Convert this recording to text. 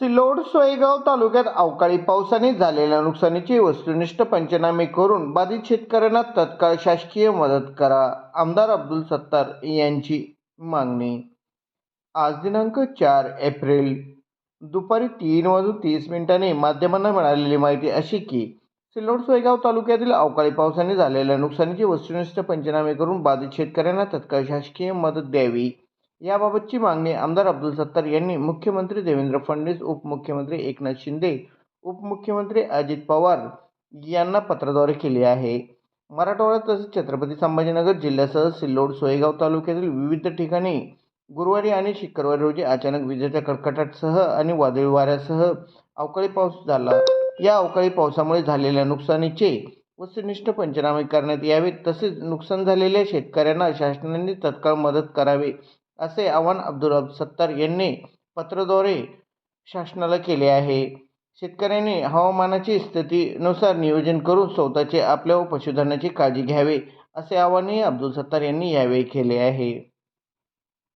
सिल्लोड सोयगाव तालुक्यात अवकाळी पावसाने झालेल्या नुकसानीची वस्तुनिष्ठ पंचनामे करून बाधित शेतकऱ्यांना तत्काळ शासकीय मदत करा आमदार अब्दुल सत्तार यांची मागणी. आज दिनांक चार एप्रिल. दुपारी तीन वाजून तीस मिनिटांनी माध्यमांना मिळालेली माहिती अशी की सिल्लोड सोयगाव तालुक्यातील अवकाळी पावसाने झालेल्या नुकसानीची वस्तुनिष्ठ पंचनामे करून बाधित शेतकऱ्यांना तत्काळ शासकीय मदत द्यावी. याबाबतची मागणी आमदार अब्दुल सत्तार यांनी मुख्यमंत्री देवेंद्र फडणवीस उपमुख्यमंत्री एकनाथ शिंदे उपमुख्यमंत्री अजित पवार यांना पत्राद्वारे केली आहे. मराठवाडा तसेच छत्रपती संभाजीनगर जिल्ह्यासह सिल्लोड सोयगाव तालुक्यातील विविध ठिकाणी गुरुवारी आणि शुक्रवारी रोजी अचानक विजेच्या कडकडाटासह आणि वादळी वाऱ्यासह अवकाळी पाऊस झाला. या अवकाळी पावसामुळे झालेल्या नुकसानीचे वस्तुनिष्ठ पंचनामे करण्यात यावे तसेच नुकसान झालेल्या शेतकऱ्यांना शासनाने तत्काळ मदत करावी असे आव्हान अब्दुल सत्तार यांनी पत्राद्वारे शासनाला केले आहे. शेतकऱ्यांनी हवामानाची स्थितीनुसार नियोजन करून स्वतःचे आपल्या व पशुधनाची काळजी घ्यावी असे आवाहनही अब्दुल सत्तार यांनी यावेळी केले आहे.